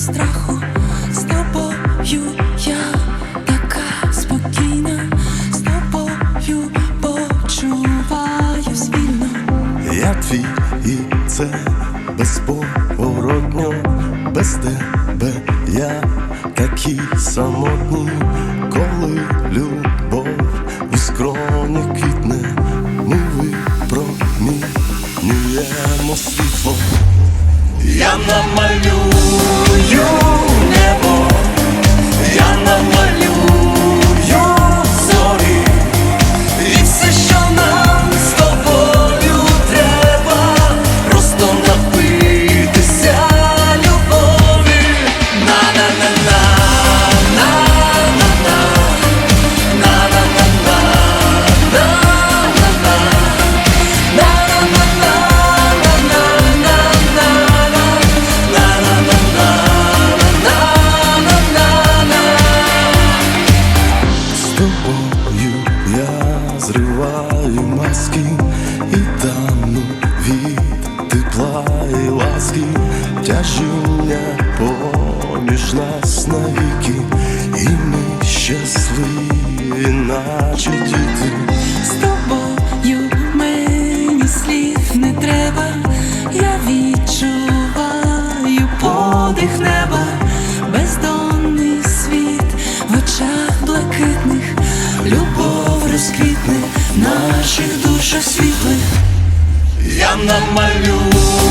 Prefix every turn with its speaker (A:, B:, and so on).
A: страху. З тобою я така спокійна, з тобою почуваюсь вільно Я твій і це безповоротно, без тебе я такий самотній, коли любов у скроні квітне, ми випромінюємо світло. Я намалюю зриваю і тану від тепла і ласки, тяжіння поміж нас навіки, і ми щасливі, наче діти.
B: З тобою мені слів не треба, я відчуваю подих неба, бездонний світ в очах блакитних, наших душах світлих.
A: Я намалюю